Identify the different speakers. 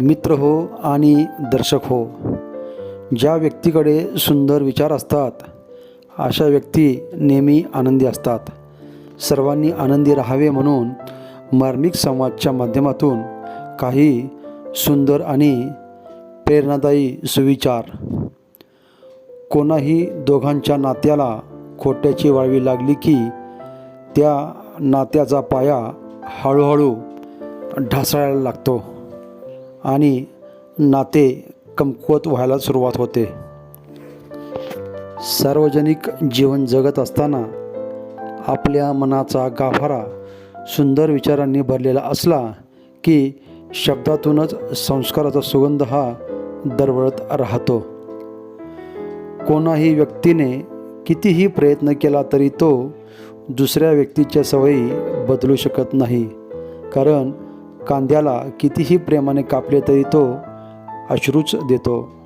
Speaker 1: मित्र हो आणि दर्शक हो ज्या व्यक्तीकडे सुंदर विचार असतात अशा व्यक्ती नेहमी आनंदी असतात. सर्वांनी आनंदी राहावे म्हणून मार्मिक संवादच्या माध्यमातून काही सुंदर आणि प्रेरणादायी सुविचार. कोणाही दोघांच्या नात्याला खोट्याची वाळवी लागली की त्या नात्याचा पाया हळूहळू ढासळायला लागतो. आणि नाते कमकुवत व्हायला सुरुवात होते. सार्वजनिक जीवन जगत असताना आपल्या मनाचा गाभारा सुंदर विचारांनी भरलेला असला की शब्दातूनच संस्काराचा सुगंध हा दरवळत राहतो. कोणाही व्यक्तीने कितीही प्रयत्न केला तरी तो दुसऱ्या व्यक्तीच्या सवयी बदलू शकत नाही. कारण कांद्याला कितीही प्रेमाने कापले तरी तो अश्रूच देतो.